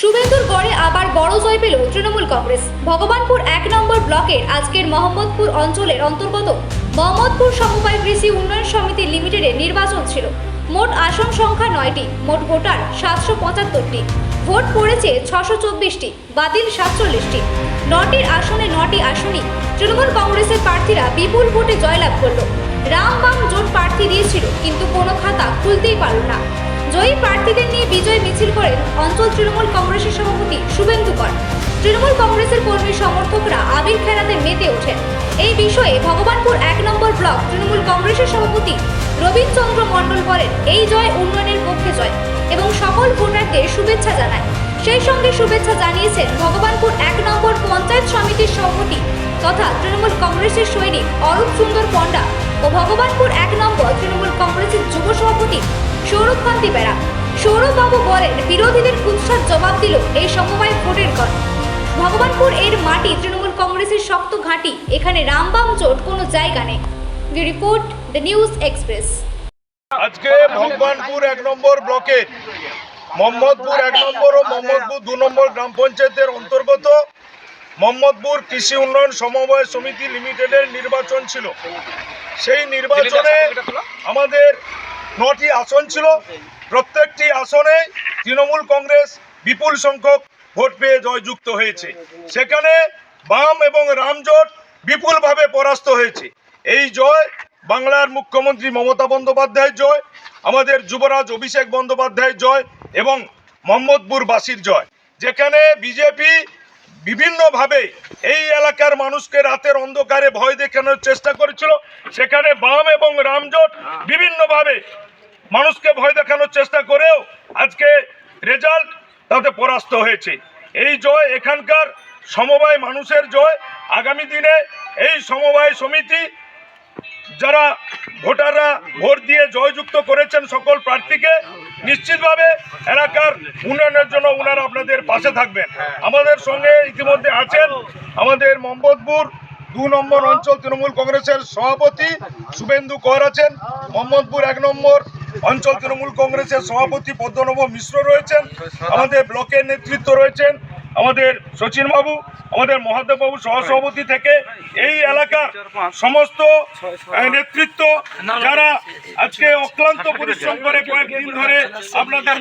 শুভেন্দুর গড়ে আবার বড় জয় পেল তৃণমূল কংগ্রেস। ভগবানপুর এক নম্বর ব্লকের আজকের মোহাম্মদপুর অঞ্চলের অন্তর্গত মোহাম্মদপুর সমবায় কৃষি উন্নয়ন সমিতি লিমিটেডের নির্বাচন ছিল। মোট আসন সংখ্যা নয়টি, মোট ভোটার সাতশো পঁচাত্তরটি, ভোট পড়েছে ছশো চব্বিশটি, বাতিল সাতচল্লিশটি। নটির আসনে নটি আসনই তৃণমূল কংগ্রেসের প্রার্থীরা বিপুল ভোটে জয়লাভ করল। রাম বাম জোট প্রার্থী দিয়েছিল, কিন্তু কোনো খাতা খুলতেই পারল না। জয়ী প্রার্থীদের নিয়ে বিজয় মিছিল করেন অঞ্চল তৃণমূল কংগ্রেসের সভাপতি শুভেন্দু কর। তৃণমূল কংগ্রেসের কর্মী সমর্থকরা আবির খেলাতে মেতে ওঠেন। এই বিষয়ে ভগবানপুর এক নম্বর ব্লক তৃণমূল কংগ্রেসের সভাপতি রবীন্দ্রচন্দ্র মণ্ডল বলেন, এই জয় উন্নয়নের পক্ষে জয় এবং সকল ভোটারদের শুভেচ্ছা জানায়। সেই সঙ্গে শুভেচ্ছা জানিয়েছেন ভগবানপুর এক নম্বর পঞ্চায়েত সমিতির সভাপতি তথা তৃণমূল কংগ্রেসের সৈনিক অরূপ সুন্দর পণ্ডা ও ভগবানপুর এক নম্বর তৃণমূল কংগ্রেসের যুব সভাপতি সৌরভ কান্তি বেড়া। সৌরভবাবু বলেন বিরোধীদের কুৎসার জবাব দিল এই সমবায় ভোটের গণ। ভগবানপুর এর মাটি তৃণমূল কংগ্রেসের শক্ত ঘাঁটি এখানে রামবাম জোট কোনো জায়গা নেই। Report the News Express. আজকে ভগবানপুর এক নম্বর ব্লকে মোহাম্মদপুর এক নম্বর ও মোহাম্মদপুর দু নম্বর গ্রাম পঞ্চায়েতের অন্তর্গত মোহাম্মদপুর কৃষি উন্নয়ন সমবায় সমিতি লিমিটেডের নির্বাচন ছিল। সেই নির্বাচনে আমাদের নটি আসন ছিল। প্রত্যেকটি আসনে তৃণমূল কংগ্রেস বিপুল সংখ্যক ভোট পেয়ে জয়যুক্ত হয়েছে। সেখানে বাম এবং রামজোট বিপুলভাবে পরাস্ত হয়েছে। এই জয় বাংলার মুখ্যমন্ত্রী মমতা বন্দ্যোপাধ্যায়ের জয়, আমাদের যুবরাজ অভিষেক বন্দ্যোপাধ্যায়ের জয় এবং মোহাম্মদপুরবাসীর জয়। যেখানে বিজেপি বিভিন্নভাবে এই এলাকার মানুষকে রাতের অন্ধকারে ভয় দেখানোর চেষ্টা করেছিল। সেখানে বাম এবং রামজোট বিভিন্নভাবে মানুষকে ভয় দেখানোর চেষ্টা করেও আজকে রেজাল্ট তাতে পরাস্ত হয়েছে। এই জয়, এখানকার সমবায় মানুষের জয়, আগামী দিনে এই সমবায় সমিতি যারা ভোটাররা ভোট দিয়ে জয়যুক্ত করেছেন সকল প্রার্থীকে, নিশ্চিতভাবে এলাকার উন্নয়নের জন্য ওনারা আপনাদের পাশে থাকবেন। আমাদের সঙ্গে ইতিমধ্যে আছেন আমাদের মোহাম্মদপুর দু নম্বর অঞ্চল তৃণমূল কংগ্রেসের সভাপতি শুভেন্দু কর আছেন। মোহাম্মদপুর এক নম্বর অঞ্চল তৃণমূল কংগ্রেসের সভাপতি পদ্মনব মিশ্র রয়েছেন, আমাদের ব্লকের নেতৃত্ব রয়েছেন, আমাদের সচিন বাবু, আমাদের মহাদেব বাবু সহসভাপতি থেকে এই এলাকার সমস্ত নেতৃত্ব যারা আজকে অক্লান্ত পরিশ্রম করে কয়েকদিন ধরে আপনাদের